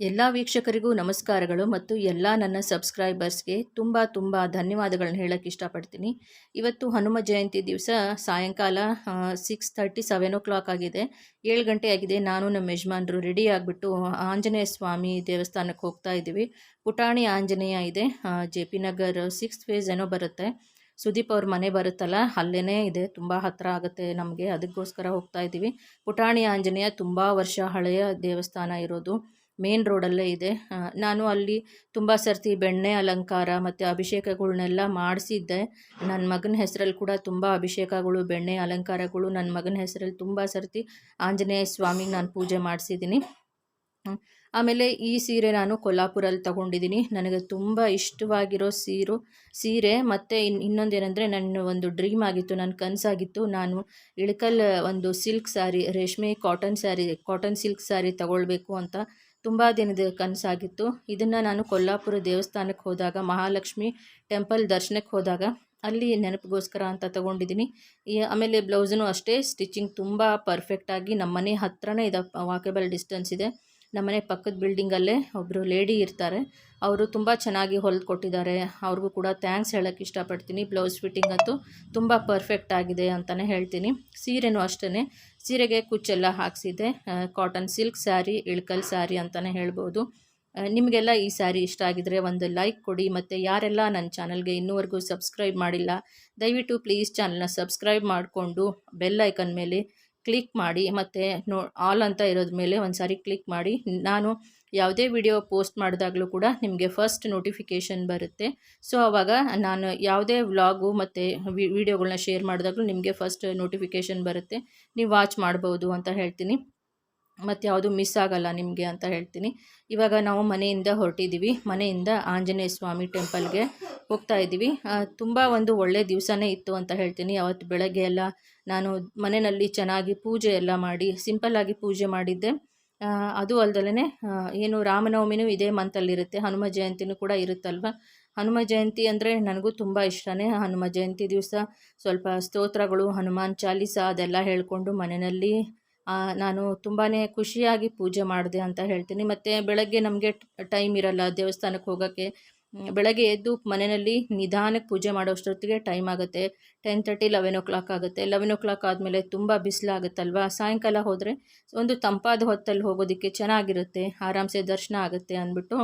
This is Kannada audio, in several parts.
ಎಲ್ಲ ವೀಕ್ಷಕರಿಗೂ ನಮಸ್ಕಾರಗಳು ಮತ್ತು ಎಲ್ಲ ನನ್ನ ಸಬ್ಸ್ಕ್ರೈಬರ್ಸ್ಗೆ ತುಂಬ ತುಂಬ ಧನ್ಯವಾದಗಳನ್ನು ಹೇಳೋಕ್ಕೆ ಇಷ್ಟಪಡ್ತೀನಿ. ಇವತ್ತು ಹನುಮ ಜಯಂತಿ ದಿವಸ ಸಾಯಂಕಾಲ six thirty seven o'clock ಆಗಿದೆ. ಏಳು ಗಂಟೆ ಆಗಿದೆ. ನಾನು ನಮ್ಮ ಯಜಮಾನರು ರೆಡಿ ಆಗಿಬಿಟ್ಟು ಆಂಜನೇಯ ಸ್ವಾಮಿ ದೇವಸ್ಥಾನಕ್ಕೆ ಹೋಗ್ತಾ ಇದ್ದೀವಿ. ಪುಟಾಣಿ ಆಂಜನೇಯ ಇದೆ. J P Nagar six phase ಏನೋ ಬರುತ್ತೆ. ಸುದೀಪ್ ಅವ್ರ ಮನೆ ಬರುತ್ತಲ್ಲ ಅಲ್ಲೇ ಇದೆ. ತುಂಬ ಹತ್ತಿರ ಆಗುತ್ತೆ ನಮಗೆ. ಅದಕ್ಕೋಸ್ಕರ ಹೋಗ್ತಾ ಇದ್ದೀವಿ. ಪುಟಾಣಿ ಆಂಜನೇಯ ತುಂಬ ವರ್ಷ ಹಳೆಯ ದೇವಸ್ಥಾನ ಇರೋದು. ಮೇನ್ ರೋಡಲ್ಲೇ ಇದೆ. ನಾನು ಅಲ್ಲಿ ತುಂಬ ಸರ್ತಿ ಬೆಣ್ಣೆ ಅಲಂಕಾರ ಮತ್ತು ಅಭಿಷೇಕಗಳನ್ನೆಲ್ಲ ಮಾಡಿಸಿದ್ದೆ. ನನ್ನ ಮಗನ ಹೆಸರಲ್ಲಿ ಕೂಡ ತುಂಬ ಅಭಿಷೇಕಗಳು, ಬೆಣ್ಣೆ ಅಲಂಕಾರಗಳು ನನ್ನ ಮಗನ ಹೆಸರಲ್ಲಿ ತುಂಬ ಸರ್ತಿ ಆಂಜನೇಯ ಸ್ವಾಮಿಗೆ ನಾನು ಪೂಜೆ ಮಾಡಿಸಿದ್ದೀನಿ ಆಮೇಲೆ ಈ ಸೀರೆ ನಾನು ಕೊಲ್ಲಾಪುರಲ್ಲಿ ತಗೊಂಡಿದ್ದೀನಿ ನನಗೆ ತುಂಬ ಇಷ್ಟವಾಗಿರೋ ಸೀರು, ಸೀರೆ ಮತ್ತು ಇನ್, ಇನ್ನೊಂದೇನೆಂದರೆ ನನ್ನ ಒಂದು ಡ್ರೀಮ್ ಆಗಿತ್ತು, ನನ್ನ ಕನಸಾಗಿತ್ತು. ನಾನು ಇಳಕಲ್ ಒಂದು ಸಿಲ್ಕ್ ಸ್ಯಾರಿ, ರೇಷ್ಮೆ cotton sari, cotton silk sari ತಗೊಳ್ಬೇಕು ಅಂತ ತುಂಬ ದಿನದ ಕನಸಾಗಿತ್ತು. ಇದನ್ನು ನಾನು ಕೊಲ್ಲಾಪುರ ದೇವಸ್ಥಾನಕ್ಕೆ ಹೋದಾಗ, ಮಹಾಲಕ್ಷ್ಮಿ ಟೆಂಪಲ್ ದರ್ಶನಕ್ಕೆ ಹೋದಾಗ ಅಲ್ಲಿ ನೆನಪಿಗೋಸ್ಕರ ಅಂತ ತೊಗೊಂಡಿದ್ದೀನಿ ಆಮೇಲೆ ಬ್ಲೌಸನ್ನು ಅಷ್ಟೇ, ಸ್ಟಿಚಿಂಗ್ ತುಂಬ ಪರ್ಫೆಕ್ಟಾಗಿ ನಮ್ಮ ಮನೆ ಹತ್ರನೇ ಇದೆ ವಾಕೇಬಲ್ ಡಿಸ್ಟೆನ್ಸ್ ಇದೆ. ನಮ್ಮನೆ ಪಕ್ಕದ ಬಿಲ್ಡಿಂಗಲ್ಲೇ ಒಬ್ಬರು ಲೇಡಿ ಇರ್ತಾರೆ. ಅವರು ತುಂಬ ಚೆನ್ನಾಗಿ ಹೊಲ್ದು ಕೊಟ್ಟಿದ್ದಾರೆ. ಅವ್ರಿಗೂ ಕೂಡ ಥ್ಯಾಂಕ್ಸ್ ಹೇಳೋಕ್ಕೆ ಇಷ್ಟಪಡ್ತೀನಿ. ಬ್ಲೌಸ್ ಫಿಟ್ಟಿಂಗ್ ಅಂತೂ ತುಂಬ ಪರ್ಫೆಕ್ಟ್ ಆಗಿದೆ ಅಂತಲೇ ಹೇಳ್ತೀನಿ. ಸೀರೆನೂ ಅಷ್ಟೇ ಸೀರೆಗೆ ಕುಚ್ಚೆಲ್ಲ ಹಾಕ್ಸಿದೆ cotton silk sari, Ilkal sari ಅಂತಲೇ ಹೇಳ್ಬೋದು. ನಿಮಗೆಲ್ಲ ಈ ಸ್ಯಾರಿ ಇಷ್ಟ ಆಗಿದ್ರೆ ಒಂದು ಲೈಕ್ ಕೊಡಿ. ಮತ್ತು ಯಾರೆಲ್ಲ ನನ್ನ ಚಾನಲ್ಗೆ ಇನ್ನೂವರೆಗೂ ಸಬ್ಸ್ಕ್ರೈಬ್ ಮಾಡಿಲ್ಲ, ದಯವಿಟ್ಟು ಪ್ಲೀಸ್ ಚಾನಲ್ನ ಸಬ್ಸ್ಕ್ರೈಬ್ ಮಾಡಿಕೊಂಡು ಬೆಲ್ ಐಕನ್ ಮೇಲೆ ಕ್ಲಿಕ್ ಮಾಡಿ. ಮತ್ತು ನೋ, ಆಲ್ ಅಂತ ಇರೋದ್ರ ಮೇಲೆ ಒಂದು ಸಾರಿ ಕ್ಲಿಕ್ ಮಾಡಿ. ನಾನು ಯಾವುದೇ ವಿಡಿಯೋ ಪೋಸ್ಟ್ ಮಾಡಿದಾಗಲೂ ಕೂಡ ನಿಮಗೆ ಫಸ್ಟ್ ನೋಟಿಫಿಕೇಷನ್ ಬರುತ್ತೆ. ಸೊ ಆವಾಗ ನಾನು ಯಾವುದೇ ವ್ಲಾಗು ಮತ್ತು ವಿಡಿಯೋಗಳನ್ನ ಶೇರ್ ಮಾಡಿದಾಗಲೂ ನಿಮಗೆ ಫಸ್ಟ್ ನೋಟಿಫಿಕೇಷನ್ ಬರುತ್ತೆ. ನೀವು ವಾಚ್ ಮಾಡ್ಬೋದು ಅಂತ ಹೇಳ್ತೀನಿ. ಮತ್ತು ಯಾವುದು ಮಿಸ್ ಆಗಲ್ಲ ನಿಮಗೆ ಅಂತ ಹೇಳ್ತೀನಿ. ಇವಾಗ ನಾವು ಮನೆಯಿಂದ ಹೊರಟಿದ್ದೀವಿ ಮನೆಯಿಂದ ಆಂಜನೇಯ ಸ್ವಾಮಿ ಟೆಂಪಲ್ಗೆ ಹೋಗ್ತಾ ಇದ್ದೀವಿ. ತುಂಬ ಒಂದು ಒಳ್ಳೆ ದಿವಸನೇ ಇತ್ತು ಅಂತ ಹೇಳ್ತೀನಿ. ಅವತ್ತು ಬೆಳಗ್ಗೆ ಎಲ್ಲ ನಾನು ಮನೆಯಲ್ಲಿ ಚೆನ್ನಾಗಿ ಪೂಜೆ ಎಲ್ಲ ಮಾಡಿ ಸಿಂಪಲ್ಲಾಗಿ ಪೂಜೆ ಮಾಡಿದ್ದೆ. ಅದು ಅಲ್ದಲೇ ಏನು ರಾಮನವಮಿನೂ ಇದೇ ಮಂತಲ್ಲಿರುತ್ತೆ. ಹನುಮ ಜಯಂತಿನೂ ಕೂಡ ಇರುತ್ತಲ್ವ? ಹನುಮ ಜಯಂತಿ ಅಂದರೆ ನನಗೂ ತುಂಬ ಇಷ್ಟನೇ. ಹನುಮ ಜಯಂತಿ ದಿವಸ ಸ್ವಲ್ಪ ಸ್ತೋತ್ರಗಳು, ಹನುಮಾನ್ ಚಾಲೀಸ ಅದೆಲ್ಲ ಹೇಳಿಕೊಂಡು ಮನೆಯಲ್ಲಿ ನಾನು ತುಂಬಾ ಖುಷಿಯಾಗಿ ಪೂಜೆ ಮಾಡಿದೆ ಅಂತ ಹೇಳ್ತೀನಿ. ಮತ್ತು ಬೆಳಗ್ಗೆ ನಮಗೆ ಟೈಮ್ ಇರಲ್ಲ ದೇವಸ್ಥಾನಕ್ಕೆ ಹೋಗೋಕ್ಕೆ. ಬೆಳಗ್ಗೆ ಎದ್ದು ಮನೆಯಲ್ಲಿ ನಿಧಾನಕ್ಕೆ ಪೂಜೆ ಮಾಡೋಷ್ಟೊತ್ತಿಗೆ ಟೈಮ್ ಆಗುತ್ತೆ. Ten thirty eleven o'clock ಆಗುತ್ತೆ. ಲೆವೆನ್ ಓ ಕ್ಲಾಕ್ ಆದಮೇಲೆ ತುಂಬ ಬಿಸಿಲಾಗುತ್ತಲ್ವ? ಸಾಯಂಕಾಲ ಹೋದರೆ ಒಂದು ತಂಪಾದ ಹೊತ್ತಲ್ಲಿ ಹೋಗೋದಕ್ಕೆ ಚೆನ್ನಾಗಿರುತ್ತೆ. ಆರಾಮ್ಸೆ ದರ್ಶನ ಆಗುತ್ತೆ ಅಂದ್ಬಿಟ್ಟು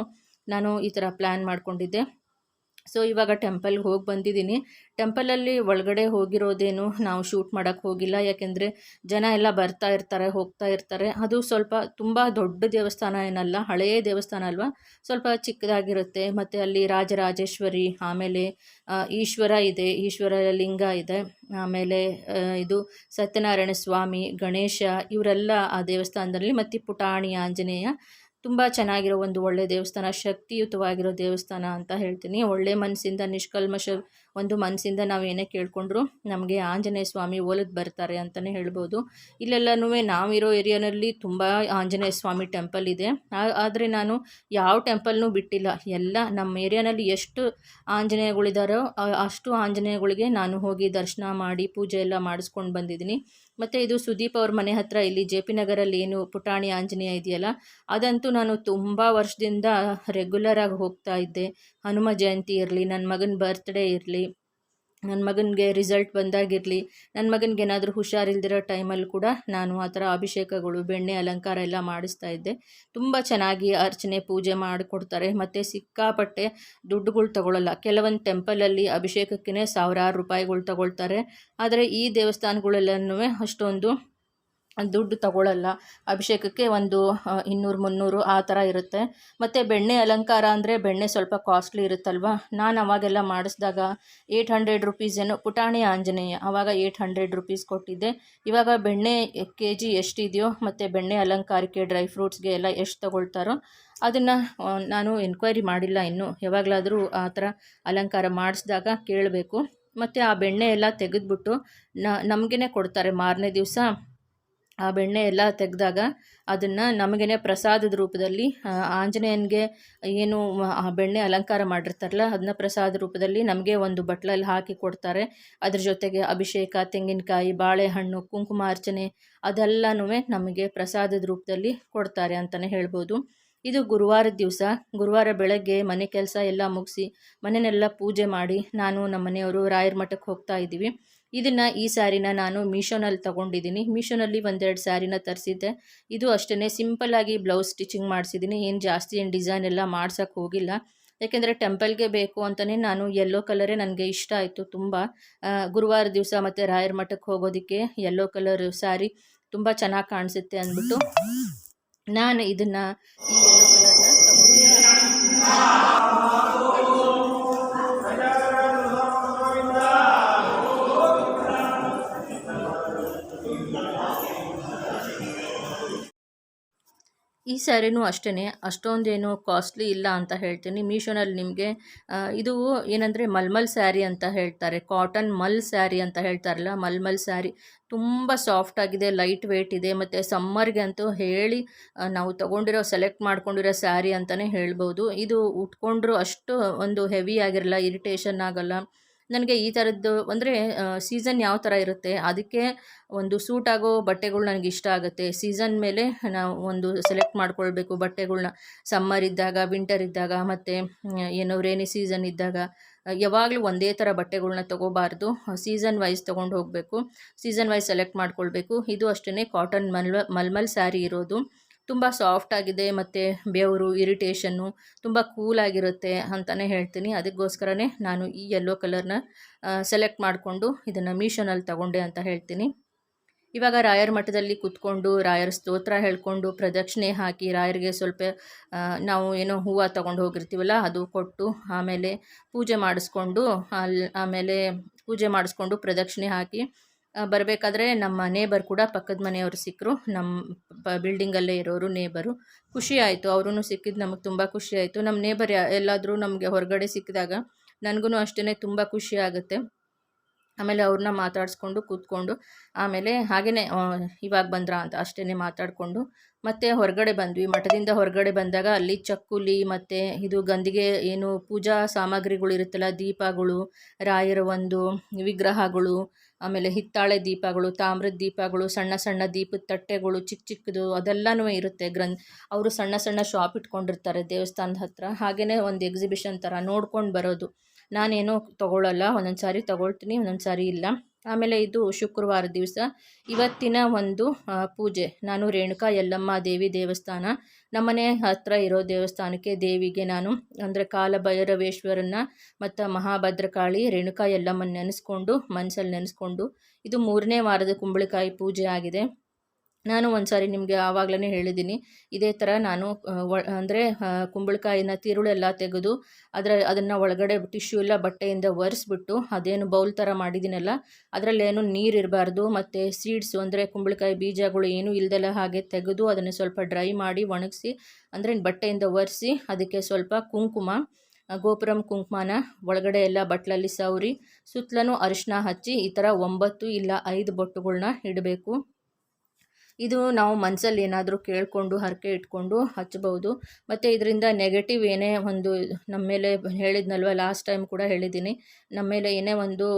ನಾನು ಈ ಥರ ಪ್ಲ್ಯಾನ್ ಮಾಡ್ಕೊಂಡಿದ್ದೆ. ಸೊ, ಇವಾಗ ಟೆಂಪಲ್ಗೆ ಹೋಗಿ ಬಂದಿದ್ದೀನಿ. ಟೆಂಪಲಲ್ಲಿ ಒಳಗಡೆ ಹೋಗಿರೋದೇನು ನಾವು ಶೂಟ್ ಮಾಡೋಕ್ಕೆ ಹೋಗಿಲ್ಲ. ಯಾಕೆಂದರೆ ಜನ ಎಲ್ಲ ಬರ್ತಾ ಇರ್ತಾರೆ, ಹೋಗ್ತಾ ಇರ್ತಾರೆ. ಅದು ಸ್ವಲ್ಪ ತುಂಬ ದೊಡ್ಡ ದೇವಸ್ಥಾನ ಏನಲ್ಲ, ಹಳೆಯ ದೇವಸ್ಥಾನ ಅಲ್ವಾ? ಸ್ವಲ್ಪ ಚಿಕ್ಕದಾಗಿರುತ್ತೆ. ಮತ್ತು ಅಲ್ಲಿ ರಾಜರಾಜೇಶ್ವರಿ, ಆಮೇಲೆ ಈಶ್ವರ ಇದೆ, ಈಶ್ವರ ಲಿಂಗ ಇದೆ. ಆಮೇಲೆ ಇದು ಸತ್ಯನಾರಾಯಣ ಸ್ವಾಮಿ, ಗಣೇಶ, ಇವರೆಲ್ಲ ಆ ದೇವಸ್ಥಾನದಲ್ಲಿ. ಮತ್ತು ಪುಟಾಣಿ, ಆಂಜನೇಯ ತುಂಬ ಚೆನ್ನಾಗಿರೋ ಒಂದು ಒಳ್ಳೆಯ ದೇವಸ್ಥಾನ ಶಕ್ತಿಯುತವಾಗಿರೋ ದೇವಸ್ಥಾನ ಅಂತ ಹೇಳ್ತೀನಿ. ಒಳ್ಳೆ ಮನಸ್ಸಿಂದ ನಿಷ್ಕಲ್ಮಶ ಒಂದು ಮನಸ್ಸಿಂದ ನಾವು ಏನೇ ಕೇಳಿಕೊಂಡ್ರು ನಮಗೆ ಆಂಜನೇಯ ಸ್ವಾಮಿ ಓಲದ್ ಬರ್ತಾರೆ ಅಂತಲೇ ಹೇಳ್ಬೋದು. ಇಲ್ಲೆಲ್ಲನೂ ನಾವಿರೋ ಏರಿಯಾನಲ್ಲಿ ತುಂಬ ಆಂಜನೇಯ ಸ್ವಾಮಿ ಟೆಂಪಲ್ ಇದೆ. ಆದರೆ ನಾನು ಯಾವ ಟೆಂಪಲ್ನೂ ಬಿಟ್ಟಿಲ್ಲ. ಎಲ್ಲ ನಮ್ಮ ಏರಿಯಾನಲ್ಲಿ ಎಷ್ಟು ಆಂಜನೇಯಗಳಿದ್ದಾರೋ ಅಷ್ಟು ಆಂಜನೇಯಗಳಿಗೆ ನಾನು ಹೋಗಿ ದರ್ಶನ ಮಾಡಿ ಪೂಜೆ ಎಲ್ಲ ಮಾಡಿಸ್ಕೊಂಡು ಬಂದಿದ್ದೀನಿ. ಮತ್ತು ಇದು ಸುದೀಪ್ ಅವ್ರ ಮನೆ ಹತ್ರ ಇಲ್ಲಿ ಜೆ ಪಿ ನಗರಲ್ಲಿ ಏನು ಪುಟಾಣಿ ಆಂಜನೇಯ ಇದೆಯಲ್ಲ, ಅದಂತೂ ನಾನು ತುಂಬ ವರ್ಷದಿಂದ ರೆಗ್ಯುಲರಾಗಿ ಹೋಗ್ತಾ ಇದ್ದೆ. ಹನುಮ ಜಯಂತಿ ಇರಲಿ ನನ್ನ ಮಗನ ಬರ್ತ್ಡೇ ಇರಲಿ ನನ್ನ ಮಗನಿಗೆ ರಿಸಲ್ಟ್ ಬಂದಾಗಿರಲಿ, ನನ್ನ ಮಗನಿಗೆ ಏನಾದರೂ ಹುಷಾರಿಲ್ದಿರೋ ಟೈಮಲ್ಲಿ ಕೂಡ ನಾನು ಆ ಥರ ಅಭಿಷೇಕಗಳು, ಬೆಣ್ಣೆ, ಅಲಂಕಾರ ಎಲ್ಲ ಮಾಡಿಸ್ತಾ ಇದ್ದೆ. ತುಂಬ ಚೆನ್ನಾಗಿ ಅರ್ಚನೆ, ಪೂಜೆ ಮಾಡಿಕೊಡ್ತಾರೆ. ಮತ್ತು ಸಿಕ್ಕಾಪಟ್ಟೆ ದುಡ್ಡುಗಳು ತಗೊಳ್ಳಲ್ಲ ಕೆಲವೊಂದು ಟೆಂಪಲಲ್ಲಿ ಅಭಿಷೇಕಕ್ಕೇ ಸಾವಿರಾರು ರೂಪಾಯಿಗಳು ತಗೊಳ್ತಾರೆ. ಆದರೆ ಈ ದೇವಸ್ಥಾನಗಳೆಲ್ಲನೂ ಅಷ್ಟೊಂದು ದುಡ್ಡು ತಗೊಳ್ಳಲ್ಲ ಅಭಿಷೇಕಕ್ಕೆ ಒಂದು ಇನ್ನೂರು, ಮುನ್ನೂರು ಆ ಥರ ಇರುತ್ತೆ. ಮತ್ತು ಬೆಣ್ಣೆ ಅಲಂಕಾರ ಅಂದರೆ ಬೆಣ್ಣೆ ಸ್ವಲ್ಪ ಕಾಸ್ಟ್ಲಿ ಇರುತ್ತಲ್ವ? ನಾನು ಅವಾಗೆಲ್ಲ ಮಾಡಿಸಿದಾಗ ಏಯ್ಟ್ ಹಂಡ್ರೆಡ್ ರುಪೀಸ್ ಏನು ಪುಟಾಣಿ ಆಂಜನೇಯ ಆವಾಗ ಏಯ್ಟ್ ಹಂಡ್ರೆಡ್ ರುಪೀಸ್ ಕೊಟ್ಟಿದ್ದೆ. ಇವಾಗ ಬೆಣ್ಣೆ ಕೆ ಜಿ ಎಷ್ಟಿದೆಯೋ ಮತ್ತು ಬೆಣ್ಣೆ ಅಲಂಕಾರಕ್ಕೆ ಡ್ರೈ ಫ್ರೂಟ್ಸ್ಗೆ ಎಲ್ಲ ಎಷ್ಟು ತಗೊಳ್ತಾರೋ ಅದನ್ನು ನಾನು ಎನ್ಕ್ವೈರಿ ಮಾಡಿಲ್ಲ ಇನ್ನೂ. ಯಾವಾಗಲಾದರೂ ಆ ಥರ ಅಲಂಕಾರ ಮಾಡಿಸಿದಾಗ ಕೇಳಬೇಕು. ಮತ್ತು ಆ ಬೆಣ್ಣೆ ಎಲ್ಲ ತೆಗೆದ್ಬಿಟ್ಟು ನಮಗೇ ಕೊಡ್ತಾರೆ ಮಾರನೇ ದಿವಸ. ಆ ಬೆಣ್ಣೆ ಎಲ್ಲ ತೆಗೆದಾಗ ಅದನ್ನು ನಮಗೇನೆ ಪ್ರಸಾದದ ರೂಪದಲ್ಲಿ ಆಂಜನೇಯನಿಗೆ ಏನು, ಆ ಬೆಣ್ಣೆ ಅಲಂಕಾರ ಮಾಡಿರ್ತಾರಲ್ಲ, ಅದನ್ನ ಪ್ರಸಾದ ರೂಪದಲ್ಲಿ ನಮಗೆ ಒಂದು ಬಟ್ಲಲ್ಲಿ ಹಾಕಿ ಕೊಡ್ತಾರೆ. ಅದ್ರ ಜೊತೆಗೆ ಅಭಿಷೇಕ, ತೆಂಗಿನಕಾಯಿ, ಬಾಳೆಹಣ್ಣು ಕುಂಕುಮಾರ್ಚನೆ ಅದೆಲ್ಲನೂ ನಮಗೆ ಪ್ರಸಾದದ ರೂಪದಲ್ಲಿ ಕೊಡ್ತಾರೆ ಅಂತಲೇ ಹೇಳ್ಬೋದು. ಇದು ಗುರುವಾರದ ದಿವಸ. ಗುರುವಾರ ಬೆಳಗ್ಗೆ ಮನೆ ಕೆಲಸ ಎಲ್ಲ ಮುಗಿಸಿ ಮನೆಯನ್ನೆಲ್ಲ ಪೂಜೆ ಮಾಡಿ ನಾನು ನಮ್ಮ ಮನೆಯವರು ರಾಯರ ಮಠಕ್ಕೆ ಹೋಗ್ತಾ ಇದ್ದೀವಿ. ಇದನ್ನು ಈ ಸ್ಯಾರಿನ ನಾನು ಮೀಶೋನಲ್ಲಿ ತೊಗೊಂಡಿದ್ದೀನಿ. ಮೀಶೋನಲ್ಲಿ ಒಂದೆರಡು ಸ್ಯಾರಿನ ತರಿಸಿದ್ದೆ. ಇದು ಅಷ್ಟೇ ಸಿಂಪಲ್ಲಾಗಿ ಬ್ಲೌಸ್ ಸ್ಟಿಚಿಂಗ್ ಮಾಡಿಸಿದ್ದೀನಿ. ಏನು ಜಾಸ್ತಿ ಏನು ಡಿಸೈನ್ ಎಲ್ಲ ಮಾಡ್ಸೋಕ್ಕೆ ಹೋಗಿಲ್ಲ. ಯಾಕೆಂದರೆ ಟೆಂಪಲ್ಗೆ ಬೇಕು ಅಂತಲೇ ನಾನು ಯೆಲ್ಲೋ ಕಲರೇ ನನಗೆ ಇಷ್ಟ ಆಯಿತು ತುಂಬ. ಗುರುವಾರ ದಿವಸ ಮತ್ತು ರಾಯರ ಮಠಕ್ಕೆ ಹೋಗೋದಕ್ಕೆ ಯೆಲ್ಲೋ ಕಲರ್ ಸ್ಯಾರಿ ತುಂಬ ಚೆನ್ನಾಗಿ ಕಾಣಿಸುತ್ತೆ ಅಂದ್ಬಿಟ್ಟು ನಾನು ಇದನ್ನು ಈ ಯೆಲ್ಲೋ ಕಲರ್ನ ತಗೊಂಡಿದ್ದೆ. ಈ ಸ್ಯಾರಿನೂ ಅಷ್ಟೇ ಅಷ್ಟೊಂದೇನು ಕಾಸ್ಟ್ಲಿ ಇಲ್ಲ ಅಂತ ಹೇಳ್ತೀನಿ. ಮೀಶೋನಲ್ಲಿ ನಿಮಗೆ ಇದು ಏನಂದರೆ ಮಲ್ಮಲ್ ಸ್ಯಾರಿ ಅಂತ ಹೇಳ್ತಾರೆ. ಕಾಟನ್ ಮಲ್ ಸ್ಯಾರಿ ಅಂತ ಹೇಳ್ತಾರಲ್ಲ, ಮಲ್ಮಲ್ ಸ್ಯಾರಿ ತುಂಬ ಸಾಫ್ಟ್ ಆಗಿದೆ ಲೈಟ್ ವೆಯ್ಟ್ ಇದೆ. ಮತ್ತು ಸಮ್ಮರ್ಗೆ ಅಂತೂ ಹೇಳಿ ನಾವು ತೊಗೊಂಡಿರೋ ಸೆಲೆಕ್ಟ್ ಮಾಡ್ಕೊಂಡಿರೋ ಸ್ಯಾರಿ ಅಂತಲೇ ಹೇಳ್ಬೋದು. ಇದು ಉಟ್ಕೊಂಡ್ರೂ ಅಷ್ಟು ಒಂದು ಹೆವಿ ಆಗಿರಲ್ಲ ಇರಿಟೇಷನ್ ಆಗಲ್ಲ. ನನಗೆ ಈ ಥರದ್ದು ಅಂದರೆ ಸೀಸನ್ ಯಾವ ಥರ ಇರುತ್ತೆ, ಅದಕ್ಕೆ ಒಂದು ಸೂಟ್ ಆಗೋ ಬಟ್ಟೆಗಳು ನನಗೆ ಇಷ್ಟ ಆಗುತ್ತೆ. ಸೀಸನ್ ಮೇಲೆ ನಾವು ಒಂದು ಸೆಲೆಕ್ಟ್ ಮಾಡ್ಕೊಳ್ಬೇಕು ಬಟ್ಟೆಗಳನ್ನ ಸಮ್ಮರ್ ಇದ್ದಾಗ ವಿಂಟರ್ ಇದ್ದಾಗ, ಮತ್ತು ಏನು ರೇನಿ ಸೀಸನ್ ಇದ್ದಾಗ ಯಾವಾಗಲೂ ಒಂದೇ ಥರ ಬಟ್ಟೆಗಳನ್ನ ತೊಗೋಬಾರ್ದು. ಸೀಸನ್ ವೈಸ್ ತೊಗೊಂಡು ಹೋಗಬೇಕು. ಸೀಸನ್ ವೈಸ್ ಸೆಲೆಕ್ಟ್ ಮಾಡ್ಕೊಳ್ಬೇಕು. ಇದು ಅಷ್ಟೇ ಕಾಟನ್ ಮಲ್ ಮಲ್ಮಲ್ ಸ್ಯಾರಿ ಇರೋದು. ತುಂಬ ಸಾಫ್ಟ್ ಆಗಿದೆ ಮತ್ತು ಬೆವರು ಇರಿಟೇಷನ್ನು ತುಂಬ ಕೂಲಾಗಿರುತ್ತೆ ಅಂತಲೇ ಹೇಳ್ತೀನಿ. ಅದಕ್ಕೋಸ್ಕರನೇ ನಾನು ಈ ಯೆಲ್ಲೋ ಕಲರ್ನ ಸೆಲೆಕ್ಟ್ ಮಾಡಿಕೊಂಡು ಇದನ್ನು ಮೀಶೋನಲ್ಲಿ ತಗೊಂಡೆ ಅಂತ ಹೇಳ್ತೀನಿ. ಇವಾಗ ರಾಯರ ಮಠದಲ್ಲಿ ಕೂತ್ಕೊಂಡು ರಾಯರ ಸ್ತೋತ್ರ ಹೇಳ್ಕೊಂಡು ಪ್ರದಕ್ಷಿಣೆ ಹಾಕಿ ರಾಯರಿಗೆ ಸ್ವಲ್ಪ ನಾವು ಏನೋ ಹೂವು ತಗೊಂಡು ಹೋಗಿರ್ತೀವಲ್ಲ ಅದು ಕೊಟ್ಟು ಆಮೇಲೆ ಪೂಜೆ ಮಾಡಿಸ್ಕೊಂಡು ಅಲ್ಲಿ ಆಮೇಲೆ ಪೂಜೆ ಮಾಡಿಸ್ಕೊಂಡು ಪ್ರದಕ್ಷಿಣೆ ಹಾಕಿ ಬರಬೇಕಾದ್ರೆ ನಮ್ಮ ನೇಬರ್ ಕೂಡ ಪಕ್ಕದ ಮನೆಯವರು ಸಿಕ್ಕರು ನಮ್ಮ ಬಿಲ್ಡಿಂಗಲ್ಲೇ ಇರೋರು ನೇಬರು ಖುಷಿ ಆಯಿತು ಅವರೂ ಸಿಕ್ಕಿದ್ದು ನಮಗೆ ತುಂಬ ಖುಷಿ ಆಯಿತು. ನಮ್ಮ ನೇಬರ್ ಎಲ್ಲಾದರೂ ನಮಗೆ ಹೊರಗಡೆ ಸಿಕ್ಕಿದಾಗ ನನಗೂ ಅಷ್ಟೇ ತುಂಬ ಖುಷಿ ಆಗುತ್ತೆ. ಆಮೇಲೆ ಅವ್ರನ್ನ ಮಾತಾಡಿಸ್ಕೊಂಡು ಕೂತ್ಕೊಂಡು, ಆಮೇಲೆ ಹಾಗೆಯೇ ಇವಾಗ ಬಂದ್ರಾ ಅಂತ ಅಷ್ಟೇ ಮಾತಾಡಿಕೊಂಡು, ಮತ್ತೆ ಹೊರಗಡೆ ಬಂದ್ವಿ. ಮಠದಿಂದ ಹೊರಗಡೆ ಬಂದಾಗ ಅಲ್ಲಿ ಚಕ್ಕುಲಿ ಮತ್ತು ಇದು ಗಂದಿಗೆ ಏನು ಪೂಜಾ ಸಾಮಗ್ರಿಗಳು ಇರುತ್ತಲ್ಲ, ದೀಪಗಳು, ರಾಯರ ಒಂದು ವಿಗ್ರಹಗಳು ಆಮೇಲೆ ಹಿತ್ತಾಳೆ ದೀಪಗಳು, ತಾಮ್ರದ ದೀಪಗಳು, ಸಣ್ಣ ಸಣ್ಣ ದೀಪದ ತಟ್ಟೆಗಳು, ಚಿಕ್ಕ ಚಿಕ್ಕದು ಅದೆಲ್ಲನೂ ಇರುತ್ತೆ ಗ್ರಂಥ. ಅವರು ಸಣ್ಣ ಸಣ್ಣ ಶಾಪ್ ಇಟ್ಕೊಂಡಿರ್ತಾರೆ ದೇವಸ್ಥಾನದ ಹತ್ರ. ಹಾಗೆಯೇ ಒಂದು ಎಕ್ಸಿಬಿಷನ್ ಥರ ನೋಡ್ಕೊಂಡು ಬರೋದು. ನಾನೇನು ತೊಗೊಳ್ಳಲ್ಲ ಒಂದೊಂದು ಸಾರಿ ತೊಗೊಳ್ತೀನಿ ಒಂದೊಂದು ಸಾರಿ ಇಲ್ಲ. ಆಮೇಲೆ ಇದು ಶುಕ್ರವಾರ ದಿವಸ. ಇವತ್ತಿನ ಒಂದು ಪೂಜೆ. ನಾನು ರೇಣುಕಾ ಯಲ್ಲಮ್ಮ ದೇವಿ ದೇವಸ್ಥಾನ. ನಮ್ಮನೆ ಹತ್ರ ಇರೋ ದೇವಸ್ಥಾನಕ್ಕೆ ದೇವಿಗೆ ನಾನು, ಅಂದರೆ ಕಾಲಭೈರವೇಶ್ವರನ್ನ ಮತ್ತು ಮಹಾಭದ್ರಕಾಳಿ ರೇಣುಕಾ ಯಲ್ಲಮ್ಮನ ನೆನೆಸ್ಕೊಂಡು ಮನಸ್ಸಲ್ಲಿ ನೆನೆಸ್ಕೊಂಡು, ಇದು ಮೂರನೇ ವಾರದ ಕುಂಬಳಕಾಯಿ ಪೂಜೆ ಆಗಿದೆ. ನಾನು ಒಂದು ಸಾರಿ ನಿಮಗೆ ಆವಾಗಲೇ ಹೇಳಿದ್ದೀನಿ. ಇದೇ ಥರ ನಾನು ಅಂದರೆ ಕುಂಬಳಕಾಯಿನ ತಿರುಳೆಲ್ಲ ತೆಗೆದು ಅದರ, ಅದನ್ನು ಒಳಗಡೆ ಟಿಶ್ಯೂ ಎಲ್ಲ ಬಟ್ಟೆಯಿಂದ ಒರೆಸ್ಬಿಟ್ಟು ಅದೇನು ಬೌಲ್ ಥರ ಮಾಡಿದ್ದೀನಲ್ಲ ಅದರಲ್ಲೇನು ನೀರು ಇರಬಾರ್ದು, ಮತ್ತು ಸೀಡ್ಸು ಅಂದರೆ ಕುಂಬಳಕಾಯಿ ಬೀಜಗಳು ಏನೂ ಇಲ್ದೆಲ್ಲ ಹಾಗೆ ತೆಗೆದು ಅದನ್ನು ಸ್ವಲ್ಪ ಡ್ರೈ ಮಾಡಿ ಒಣಗಿಸಿ, ಅಂದರೆ ಬಟ್ಟೆಯಿಂದ ಒರೆಸಿ ಅದಕ್ಕೆ ಸ್ವಲ್ಪ ಕುಂಕುಮ ಗೋಪುರಂ ಕುಂಕುಮನ ಒಳಗಡೆ ಎಲ್ಲ ಬಟ್ಲಲ್ಲಿ ಸವರಿ, ಸುತ್ತಲೂ ಅರಿಶಿನ ಹಚ್ಚಿ ಈ ಥರ ಒಂಬತ್ತು ಇಲ್ಲ ಐದು ಬೊಟ್ಟುಗಳನ್ನ ಇಡಬೇಕು. ಇದು ನಾವು ಮನಸ್ಸಲ್ಲಿ ಏನಾದರೂ ಕೇಳಿಕೊಂಡು, ಹರಕೆ ಇಟ್ಕೊಂಡು ಹಚ್ಚಬಹುದು. ಮತ್ತು ಇದರಿಂದ ನೆಗೆಟಿವ್ ಏನೇ ಒಂದು, ನಮ್ಮ ಮೇಲೆ ಹೇಳಿದ್ನಲ್ವ ಲಾಸ್ಟ್ ಟೈಮ್ ಕೂಡ ಹೇಳಿದ್ದೀನಿ. ನಮ್ಮ ಮೇಲೆ ಏನೇ ಒಂದು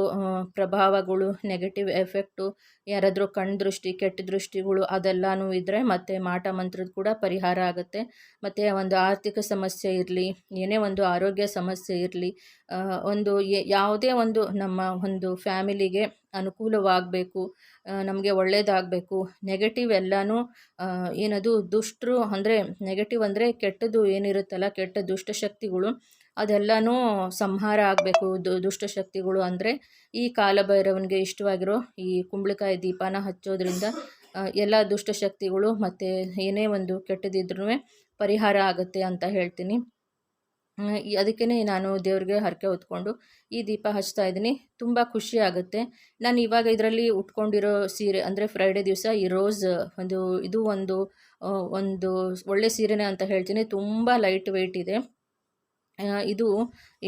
ಪ್ರಭಾವಗಳು ನೆಗೆಟಿವ್ ಎಫೆಕ್ಟು ಯಾರಾದರೂ ಕಣ್ಣು ದೃಷ್ಟಿ ಕೆಟ್ಟ ದೃಷ್ಟಿಗಳು ಅದೆಲ್ಲನೂ ಇದ್ದರೆ ಮತ್ತು ಮಾಟ ಮಂತ್ರದ ಕೂಡ ಪರಿಹಾರ ಆಗುತ್ತೆ. ಮತ್ತು ಒಂದು ಆರ್ಥಿಕ ಸಮಸ್ಯೆ ಇರಲಿ, ಏನೇ ಒಂದು ಆರೋಗ್ಯ ಸಮಸ್ಯೆ ಇರಲಿ ಒಂದು ಯಾವುದೇ ಒಂದು ನಮ್ಮ ಒಂದು ಫ್ಯಾಮಿಲಿಗೆ ಅನುಕೂಲವಾಗಬೇಕು ನಮಗೆ ಒಳ್ಳೆಯದಾಗಬೇಕು ನೆಗೆಟಿವ್ ಎಲ್ಲನೂ ಏನದು ದುಷ್ಟರು ಅಂದರೆ ನೆಗೆಟಿವ್ ಅಂದರೆ ಕೆಟ್ಟದ್ದು ಏನಿರುತ್ತಲ್ಲ, ಕೆಟ್ಟ ದುಷ್ಟಶಕ್ತಿಗಳು, ಅದೆಲ್ಲನೂ ಸಂಹಾರ ಆಗಬೇಕು. ದುಷ್ಟಶಕ್ತಿಗಳು ಅಂದರೆ, ಈ ಕಾಲಭೈರವನಿಗೆ ಇಷ್ಟವಾಗಿರೋ ಈ ಕುಂಬಳಕಾಯಿ ದೀಪನ ಹಚ್ಚೋದ್ರಿಂದ ಎಲ್ಲ ದುಷ್ಟಶಕ್ತಿಗಳು ಮತ್ತು ಏನೇ ಒಂದು ಕೆಟ್ಟದಿದ್ರೂ ಪರಿಹಾರ ಆಗುತ್ತೆ ಅಂತ ಹೇಳ್ತೀನಿ. ಅದಕ್ಕೇ ನಾನು ದೇವ್ರಿಗೆ ಹರಕೆ ಹೊತ್ಕೊಂಡು ಈ ದೀಪ ಹಚ್ತಾ ಇದ್ದೀನಿ. ತುಂಬ ಖುಷಿ ಆಗುತ್ತೆ. ನಾನು ಇವಾಗ ಇದರಲ್ಲಿ ಉಟ್ಕೊಂಡಿರೋ ಸೀರೆ ಅಂದರೆ ಫ್ರೈಡೇ ದಿವಸ ಈ ರೋಸ್ ಒಂದು, ಇದು ಒಂದು ಒಂದು ಒಳ್ಳೆ ಸೀರೆನೇ ಅಂತ ಹೇಳ್ತೀನಿ. ತುಂಬ ಲೈಟ್ ವೆಯ್ಟ್ ಇದೆ. ಇದು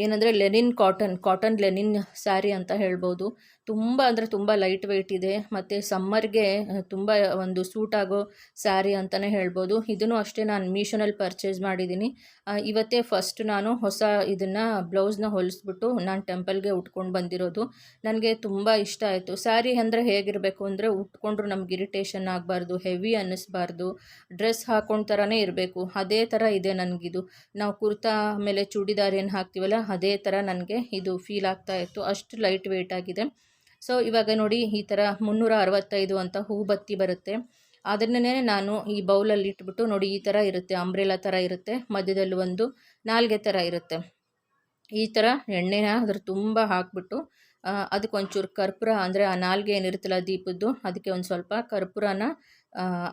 ಏನಂದರೆ linen cotton cotton linen sari ಅಂತ ಹೇಳ್ಬೋದು. ತುಂಬ ಅಂದರೆ ತುಂಬ ಲೈಟ್ ವೆಯ್ಟ್ ಇದೆ. ಮತ್ತು ಸಮ್ಮರ್ಗೆ ತುಂಬ ಒಂದು ಸೂಟ್ ಆಗೋ ಸ್ಯಾರಿ ಅಂತಲೇ ಹೇಳ್ಬೋದು. ಇದನ್ನು ಅಷ್ಟೇ ನಾನು ಮೀಶೋನಲ್ಲಿ ಪರ್ಚೇಸ್ ಮಾಡಿದ್ದೀನಿ. ಇವತ್ತೇ ಫಸ್ಟ್ ನಾನು ಹೊಸ ಇದನ್ನು ಬ್ಲೌಸ್ನ ಹೊಲಿಸ್ಬಿಟ್ಟು ನಾನು ಟೆಂಪಲ್ಗೆ ಉಟ್ಕೊಂಡು ಬಂದಿರೋದು. ನನಗೆ ತುಂಬ ಇಷ್ಟ ಆಯಿತು. ಸ್ಯಾರಿ ಅಂದರೆ ಹೇಗಿರಬೇಕು ಅಂದರೆ ಉಟ್ಕೊಂಡ್ರು ನಮ್ಗೆ ಇರಿಟೇಷನ್ ಆಗಬಾರ್ದು ಹೆವಿ ಅನ್ನಿಸ್ಬಾರ್ದು. ಡ್ರೆಸ್ ಹಾಕೊಂಡು ಥರನೇ ಇರಬೇಕು. ಅದೇ ಥರ ಇದೆ ನನಗಿದು. ನಾವು ಕುರ್ತಾ ಆಮೇಲೆ ಚೂಡಿದಾರ್ ಏನು ಹಾಕ್ತೀವಲ್ಲ, ಅದೇ ಥರ ನನಗೆ ಇದು ಫೀಲ್ ಆಗ್ತಾ ಇತ್ತು. ಅಷ್ಟು ಲೈಟ್ ವೆಯ್ಟ್ ಆಗಿದೆ. ಸೊ ಇವಾಗ ನೋಡಿ ಈ ಥರ ಮುನ್ನೂರ ಅರವತ್ತೈದು ಅಂತ ಹೂ ಬತ್ತಿ ಬರುತ್ತೆ. ಅದನ್ನೇ ನಾನು ಈ ಬೌಲಲ್ಲಿ ಇಟ್ಬಿಟ್ಟು ನೋಡಿ ಈ ಥರ ಇರುತ್ತೆ ಅಂಬ್ರೆಲಾ ಥರ ಇರುತ್ತೆ ಮಧ್ಯದಲ್ಲಿ ಒಂದು ನಾಲ್ಗೆ ಥರ ಇರುತ್ತೆ. ಈ ಥರ ಎಣ್ಣೆನ ಅದ್ರ ತುಂಬ ಹಾಕ್ಬಿಟ್ಟು ಆ, ಅದಕ್ಕೆ ಒಂಚೂರು ಕರ್ಪೂರ ಅಂದರೆ ಆ ನಾಲ್ಗೆ ಏನಿರುತ್ತಲ್ಲ ದೀಪದ್ದು ಅದಕ್ಕೆ ಒಂದು ಸ್ವಲ್ಪ ಕರ್ಪೂರನ